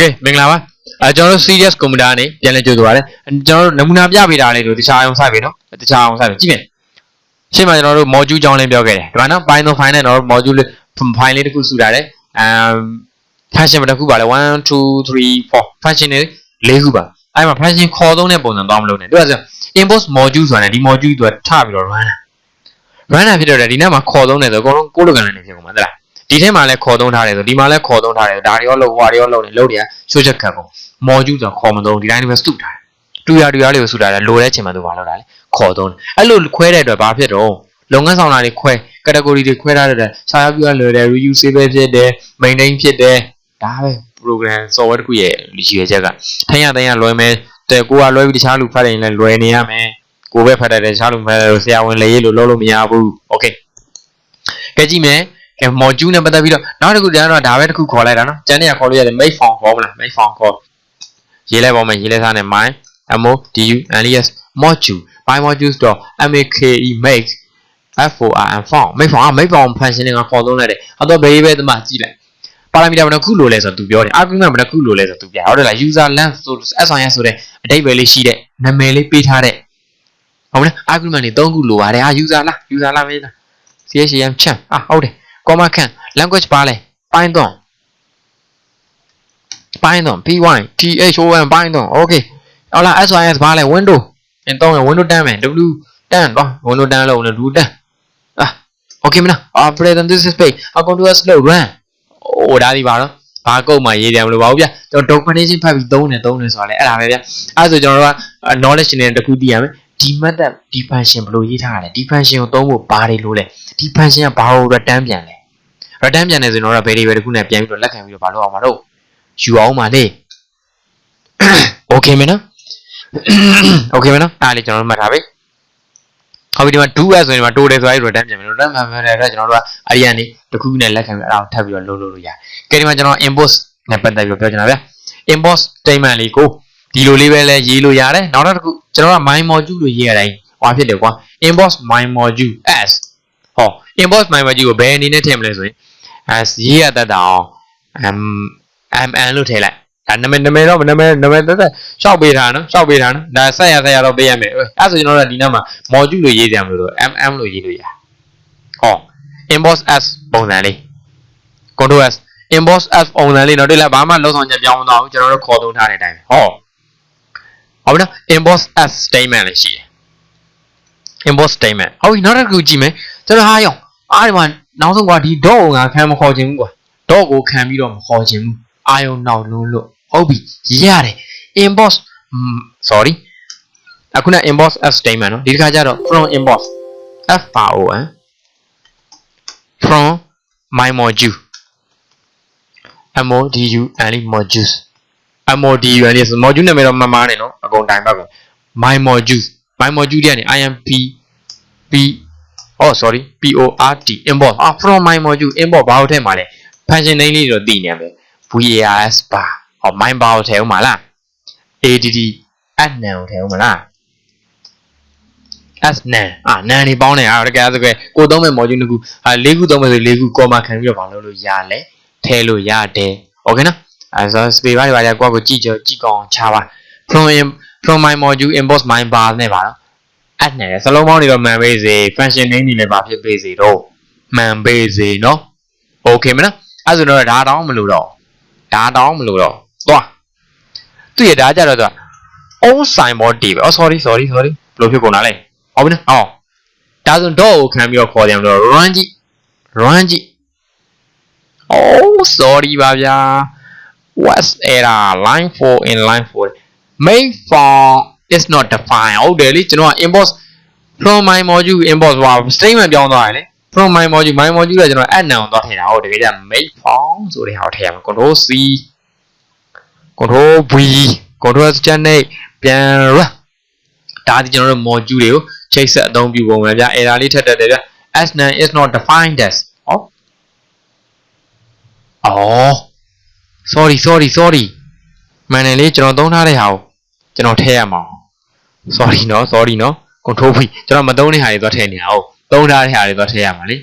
Okay မင်္ဂလာပါအဲကျွန်တော်တို့ serious computer နဲ့ပြန်လည်ကြိုဆိုပါရစေကျွန်တော်တို့နမူနာပြပေးတာလေးတို့တခြားအောင်စိုက်ပြီနော်တခြားအောင်စိုက်ပြီကြည့်မယ်ရှင်းမှာကျွန်တော်တို့ module ကြောင်းလေးပြောခဲ့တယ်ဒီမှာနော် Python file နဲ့ကျွန်တော်တို့ module လေး file လေးတစ်ခုစုထားတယ်အမ် function တစ်ခုပါလေ1 2 3 4 function တွေ၄ခုပါအဲ့မှာ function ခေါ်သုံးတဲ့ပုံစံသွားမလို့နဲ့တို့ကဆို import module ဆိုတာနဲ့ဒီ module သူကထပြီးတော့ run တာ run တာဖြစ်တော့တယ်ဒီနေ့မှာခေါ်သုံးတယ်ဆိုအကုန်လုံးကိုလိုကန်နေဖြစ်ကုန်မှာသလား ဒီထဲမှာလည်းခေါ်သုံးထားတယ်ဆိုဒီမှာလည်းခေါ်သုံးထားတယ်ဒါတွေရောလို့ဟွာတွေရောလို့နေလို့တွေကချိုးချက်ခတ်ပုံ module ဆိုခေါ်မသုံးဒီတိုင်းပဲစုထားတယ်တူရတူရလေးကိုစုထားတယ်လိုတဲ့ချိန်မှာသူဘာလုပ်တာလဲခေါ်သုံးတယ်အဲ့လိုခွဲတဲ့အတွက်ဘာဖြစ်တော့လုပ်ငန်းဆောင်တာတွေခွဲ category တွေခွဲထားတဲ့စာရပြရလွယ်တယ် reusable ဖြစ်တယ် maintain ဖြစ်တယ်ဒါပဲ program software တစ်ခုရဲ့ရည်ရွယ်ချက်ကထိုင်ရတိုင်ရလွယ်မယ်တဲ့ကိုကလွယ်ပြီးတခြားလူဖတ်တယ်လည်းလွယ်နေရမယ်ကိုပဲဖတ်တယ်တခြားလူဖတ်တယ်ဆရာဝန်လည်းရေးလို့လုပ်လို့မရဘူး okay ကဲကြည့်မယ် ကဲ module နဲ့ပတ်သက်ပြီးတော့နောက်တစ်ခုကျတော့ဒါပဲတစ်ခုခေါ်လိုက်တာနော်ကျန်တဲ့ကခေါ်လို့ရတယ် make form ခေါ်မလား make form ခေါ်ရေးလိုက်ပါမယ်ရေးလိုက်စားနဲ့ my mo du alias module by modules.make make form form make form make form function ကခေါ်သုံးလိုက်တယ်အတော့ဘေးပဲတမကြည့်လိုက် parameter ဘယ်နှခုလိုလဲဆိုတော့သူပြောတယ် argument ဘယ်နှခုလိုလဲဆိုတော့သူပြဟုတ်တယ်လား user length ဆို SIS ဆိုတဲ့အဓိပ္ပာယ်လေးရှိတဲ့နာမည်လေးပေးထားတဲ့ဟုတ်မလား argument တွေ၃ခုလိုပါတယ်ဟာ user လား user လားမင်းလား CHM ချမ်းอ่ะဟုတ်တယ် comma can language ပါလဲ python python py thon python okay ဟုတ်လား sys ပါလဲ window အင်းတော့ window 10မယ် w 10တော့ window 10လို့ w 10อ่ะ okay မလား operator this is page a continuous load run ဟိုဒါဒီပါတော့ဘာကုတ်မှရေးတယ်မလို့ပါဘူးဗျကျွန်တော် documentation ဖတ်ပြီးသုံးတယ်သုံးတယ်ဆိုတာလဲအဲ့ဒါပဲဗျအဲ့ဒါဆိုကျွန်တော်တို့က knowledge နဲ့တခုသိရမယ်ဒီ method ဒီ function ဘယ်လိုရေးထားရလဲဒီ function ကိုသုံးဖို့ဘာတွေလို့လဲဒီ function ကဘာကို return ပြန်လဲ return ပြန်တယ်ဆိုရင်တော့ဘယ်တွေပဲတခုနဲ့ပြန်ပြီးတော့လက်ခံပြီးတော့ဘာလုပ်အောင်မလို့ယူအောင်ပါလေ okay မနော် okay မနော်အားလေးကျွန်တော်တို့မှတ်ထားပြီဟုတ်ပြီဒီမှာ do as ဆိုရင်ဒီမှာ total ဆိုရင် return ပြန်မယ် return ပြန်မယ်တဲ့အတွက်ကျွန်တော်တို့ကအဲ့ဒီကနေတခုနဲ့လက်ခံပြီးအဲ့ဒါကိုထပ်ပြီးတော့လုပ်လို့လို့ရတယ်ကဲဒီမှာကျွန်တော် import နဲ့ပတ်သက်ပြီးပြောချင်တာဗျ import statement လေးကိုဒီလိုလေးပဲလဲရေးလို့ရတယ်နောက်တစ်ခုကျွန်တော်က my module လို့ရေးရတိုင်းဟောဖြစ်တယ်ကွာ import my module as ဟော import my module ကိုဘယ်အနေနဲ့ထည့်မလဲဆိုရင် as ရေးရတတ်တာအောင် m mn လို့ထည့်လိုက်ဒါနာမည်နာမည်တော့နာမည်နာမည်တက်တက်ရှောက်ပေးတာနော်ရှောက်ပေးတာနော်ဒါဆက်ရဆက်ရတော့ပေးရမယ်အဲ့ဒါဆိုကျွန်တော်တို့ဒီနောက်မှာ module လို့ရေးကြမလို့တော့ mm လို့ရေးလို့ရဟော import as ပုံစံလေး control s import as ပုံစံလေးတော့တွေ့လားဘာမှလုံးဆောင်ချက်ပြောင်းမသွားဘူးကျွန်တော်တို့ခေါ်သုံးထားတဲ့အတိုင်းဟောဟုတ်ပြီနော် import as statement လေးရှိတယ် import statement ဟုတ်ပြီနောက်တစ်ခုကြည့်မယ်ကျွန်တော်ဟာရောအားဒီမှာ နောက်ဆုံးကွာဒီ dot ကိုငါခံမခေါ်ခြင်းဘူးကွာ dot ကိုခံပြီးတော့မခေါ်ခြင်းဘူးအာယုံနောက်လုံးလို့ဟုတ်ပြီရတယ် import sorry အခုန import as statement နော်ဒီတစ်ခါကျတော့ from import f o n from my module modu and modules modu and is module နာမည်တော့မမှားနဲ့နော်အကုန်တိုင်းပါကုန် my modules my module တွေကနေ imp p oh sorry port import อ่ะ from my module import ဘာလို့ထည့်မှာလဲ function name လေးတော့သိနေမယ် vars bar ဟော my bar ကိုထည့်ဦးမှာလား add add nan ကိုထည့်ဦးမှာလား as nan อ่ะ nan နေပေါင်းနေอ่ะတကယ်ဆိုကြကိုသုံးမဲ့ module တစ်ခုဟာ၄ခုသုံးမဲ့ဆို၄ခု comma ခံပြီးတော့ဘာလုပ်လို့ရလဲထည့်လို့ရတယ် okay နော်အဲဆို space bar တွေပါကြကိုယ့်ကိုကြည့်ကြကြည့်ကောင်းချပါ from from my module import my bar နဲ့ပါ တော့ add နဲ့စလုံးပေါင်းတွေတော့မှန်ပေးစေ function name တွေလည်းပါဖြစ်ပေးစေတော့မှန်ပေးစေเนาะ okay မနော်အဲ့ဆိုတော့ဒါတောင်းမလို့တော့ဒါတောင်းမလို့တော့သွားသူရဒါကြတော့သူက own sign board တီးပဲ oh sorry sorry sorry ဘယ်လိုဖြစ်ကုန်တာလဲဟုတ်ပြီနော်ဟောဒါဆိုတော့ကိုခံပြီးတော့ခေါ်တယ်မလို့ run ကြည့် run ကြည့် oh sorry ပါဗျာ what's error line 4 in line 4 main form is not defined ဟုတ်တယ်လေကျွန်တော်က import from my module import ဟော statement ပြောင်းသွားတယ်လေ from my module my module ကကျွန်တော် add now သွားထည့်တာဟုတ်တယ်ကြ make form ဆိုတဲ့ဟာကိုထည့်ရမယ် control c control v control စတဲ့နဲ့ပြန် run ဒါဒီကျွန်တော်တို့ module တွေကိုချိတ်ဆက်အသုံးပြုပုံပဲဗျာ error လေးထပ်တတ်တယ်ဗျ as none is not defined as ဟောအော် sorry sorry sorry မှန်တယ်လေကျွန်တော်သုံးထားတဲ့ဟာကို ကျွန်တော်ထည့်ရမှာ sorry နော် sorry နော် control v ကျွန်တော်မသုံးတဲ့ဟာတွေသွားထည့်နေတာဟုတ်သုံးထားတဲ့ဟာတွေသွားထည့်ရမှာလေ။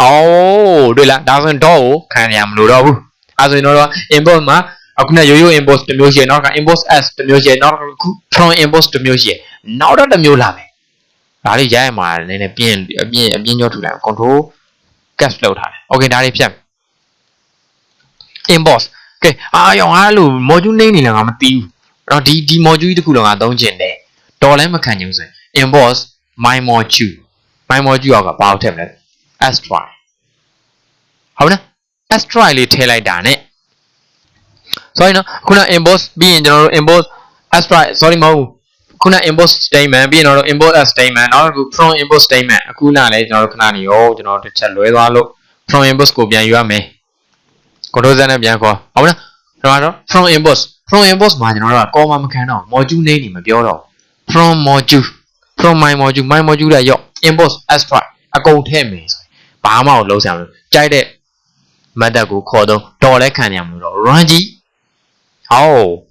အော်တွေ့လားဒါဆိုရင် dot ကိုခံရမလို့တော့ဘူးအဲဆိုရင်တော့ inbox မှာအခုနရိုးရိုး inbox တစ်မျိုးရှိရနောက်က inbox s တစ်မျိုးရှိရနောက်တစ်ခု from inbox တစ်မျိုးရှိရနောက်တော့တစ်မျိုးလာမယ်ဒါလေးရရမှာနည်းနည်းပြင်းအပြင်းအပြင်းကြောထူလိုက် control caps လောက်ထားတယ် okay ဒါလေးဖြတ် inbox ကဲအာရောင်အားလို့ module name နေလည်းငါမသိဘူးအဲ့တော့ဒီဒီ module ကြီးတစ်ခုလုံးငါသုံးချင်တယ်တော်လည်းမခံချင်ဘူးဆိုရင် inbox my module my module ကဘာလို့ထည့်မလဲ astry ဟုတ်နော် astry လေးထည့်လိုက်တာ ਨੇ ဆိုရင်နော်ခုန inbox ပြီးရင်ကျွန်တော်တို့ inbox astry sorry မဟုတ်ဘူးခုန inbox statement ပြီးရင်တော့ inbox statement နောက်တစ်ခု from inbox statement အခုနလည်းကျွန်တော်တို့ခဏနေရောကျွန်တော်တို့တစ်ချက်လွဲသွားလို့ from inbox ကိုပြန်ယူရမယ် control z နဲ့ပြန်ခေါ်ဟုတ်လားဒါတော့ from inbox from inbox မှာကျွန်တော်တို့က comma မခံတော့ module name နေမပြောတော့ from module from my module my module ရဲ့ရော့ inbox extract အကုန်ထည့်မယ်ဆိုရင်ဘာမှမလုပ်ဆရာမလို့ကြိုက်တဲ့ method ကိုခေါ်တော့တော်လဲခံရမလို့တော့ run ကြည့်ဟော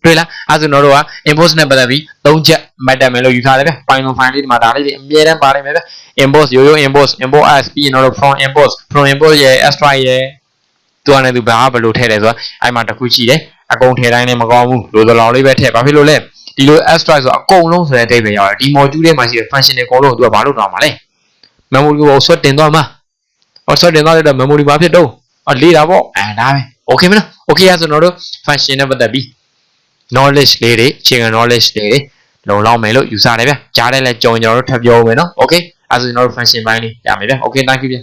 တွေ့လားအဲဆိုတော့တို့က inbox နဲ့ပတ်သက်ပြီး၃ချက် method မယ်လို့ယူထားတယ်ဗျ Python file လေးဒီမှာဒါလေးတွေအမြဲတမ်းပါနေမယ်ဗျ inbox ရိုးရိုး inbox inbox as ပြီးရင်တော့ from inbox from inbox ရဲ့ extract ရဲ့ သူကလည်းသူဘာဘယ်လိုထည့်တယ်ဆိုတာအဲ့မှာတစ်ခုရှိတယ်အကုန်ထည့်တိုင်းလည်းမကောင်းဘူးလိုသလောက်လေးပဲထည့်ဘာဖြစ်လို့လဲဒီလို extract ဆိုအကုန်လုံးဆိုတဲ့အဓိပ္ပာယ်ရောက်တယ်ဒီ module ထဲမှာရှိတဲ့ function တွေအကုန်လုံးသူကဘာလုပ်တော့မှာလဲ memory ကိုဆွတ်တင်သွားမှာဟောဆွတ်တင်သွားတဲ့ memory ဘာဖြစ်တော့အော်လေးတာပေါ့အဲဒါပဲ okay မလား okay အဲဆိုတော့တို့ function နဲ့ပတ်သက်ပြီး knowledge လေးတွေအခြေခံ knowledge လေးတွေလုံလောက်မယ်လို့ယူဆတယ်ဗျကြားတယ်လဲကြောင်ကျွန်တော်တို့ထပ်ပြောဦးမယ်နော် okay အဲဆိုကျွန်တော်တို့ function ပိုင်းလေးရမယ်ဗျ okay thank you ဗျ